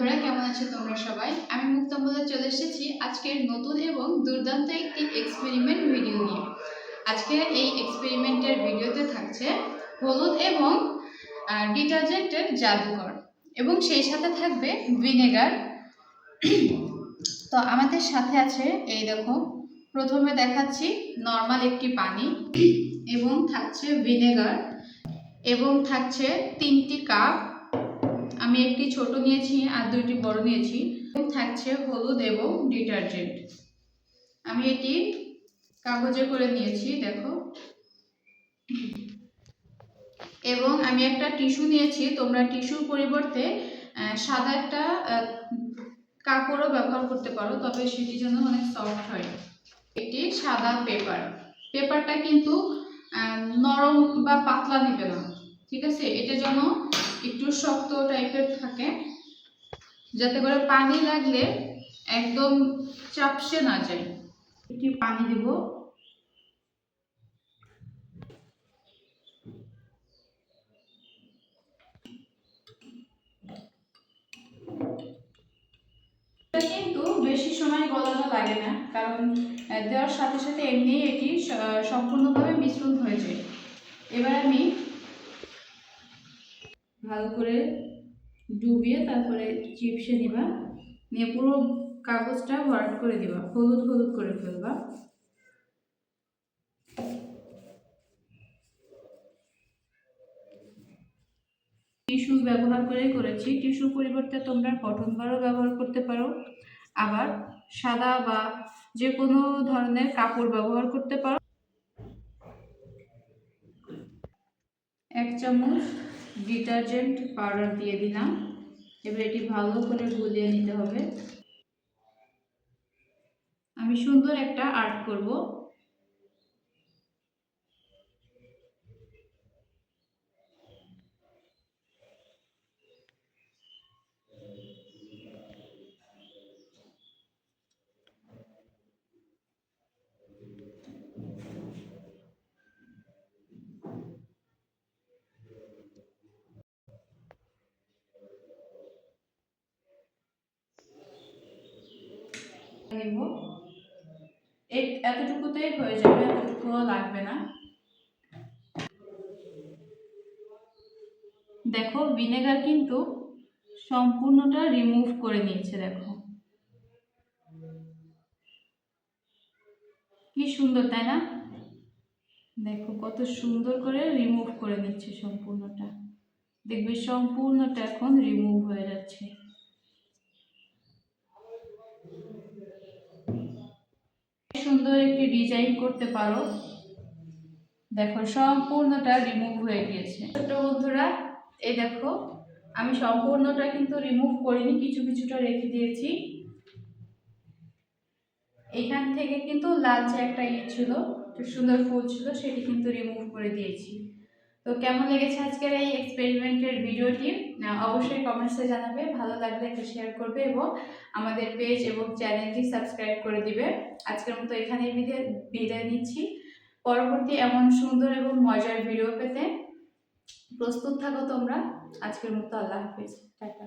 বন্ধুরা, কেমন আছো তোমরা সবাই? আমি মুক্তাম্বলা চলে এসেছি আজকের নতুন এবং দুর্দান্ত একটি এক্সপেরিমেন্ট ভিডিও নিয়ে। আজকের এই এক্সপেরিমেন্টের ভিডিওতে থাকছে হলুদ এবং ডিটারজেন্টের জাদুঘর এবং সেই সাথে থাকবে ভিনেগার। তো আমাদের সাথে আছে, এই দেখো, প্রথমে দেখাচ্ছি নর্মাল একটি পানি এবং থাকছে ভিনেগার এবং থাকছে তিনটি কাপ একটি ছোট নিয়েছি আর দুইটি বড় নিয়েছি। থাকছে হলুদ এবং ডিটারজেন্ট। আমি এটি কাগজে করে নিয়েছি, দেখো। এবং আমি একটা টিস্যু নিয়েছি, তোমরা টিস্যুর পরিবর্তে সাদা একটা কাপড়ও ব্যবহার করতে পারো, তবে সেটি যেন অনেক সফট হয়। একটি সাদা পেপার। পেপারটা কিন্তু নরম বা পাতলা নেবে না, ঠিক আছে? এটা যেন একটু শক্ত টাইপের থাকে। যাতে করে পানি লাগলে একদম চাপসে না যায়। একটি পানি দেব। কিন্তু বেশি সময় লাগে না, কারণ দেওয়ার সাথে সাথে এমনি এটি সম্পূর্ণভাবে মিশ্রণ হয়ে যায় এবার আমি ভালো করে ডুবিয়ে তারপরে চিপসে নিবা। নিয়ে পুরো কাগজটা ভরাট করে দিবা, হলুদ হলুদ করে ফেলবা। টিস্যু ব্যবহার করে করেছি। টিস্যুর পরিবর্তে তোমরা কটন বারও ব্যবহার করতে পারো। আবার সাদা বা যে কোনো ধরনের কাপড় ব্যবহার করতে পারো। এক চামচ ডিটারজেন্ট পাউডার দিয়ে দিলাম। এবার এটি ভালো করে গুলিয়ে নিতে হবে। আমি সুন্দর একটা আর্ট করব। এতটুকুতেই হয়ে যাবে, এতটুকুও লাগবে না। দেখো, ভিনেগার কিন্তু সম্পূর্ণটা রিমুভ করে নিয়েছে, দেখো। কি সুন্দর, তাই না? দেখো, কত সুন্দর করে রিমুভ করে নিচ্ছে সম্পূর্ণটা। দেখবে, সম্পূর্ণটা এখন রিমুভ হয়ে যাচ্ছে। সুন্দর একটি ডিজাইন করতে পারো। দেখো, সম্পূর্ণটা রিমুভ হয়ে গিয়েছে। ছোট বন্ধুরা, এই দেখো, আমি সম্পূর্ণটা কিন্তু রিমুভ করিনি, কিছু কিছুটা রেখে দিয়েছি। এখান থেকে কিন্তু লালচে একটা ইয়ে ছিল সুন্দর ফুল ছিল, সেটি কিন্তু রিমুভ করে দিয়েছি। তো কেমন লেগেছে আজকের এই এক্সপেরিমেন্টের ভিডিওটি অবশ্যই কমেন্টসে জানাবে। ভালো লাগলে একটা শেয়ার করবে এবং আমাদের পেজ এবং চ্যানেলটি সাবস্ক্রাইব করে দিবে। আজকের মতো এখানেই বিদায় বিদায় নিচ্ছি। পরবর্তী এমন সুন্দর এবং মজার ভিডিও পেতে প্রস্তুত থাকো তোমরা। আজকের মতো আল্লাহ হাফিজ। টাটা।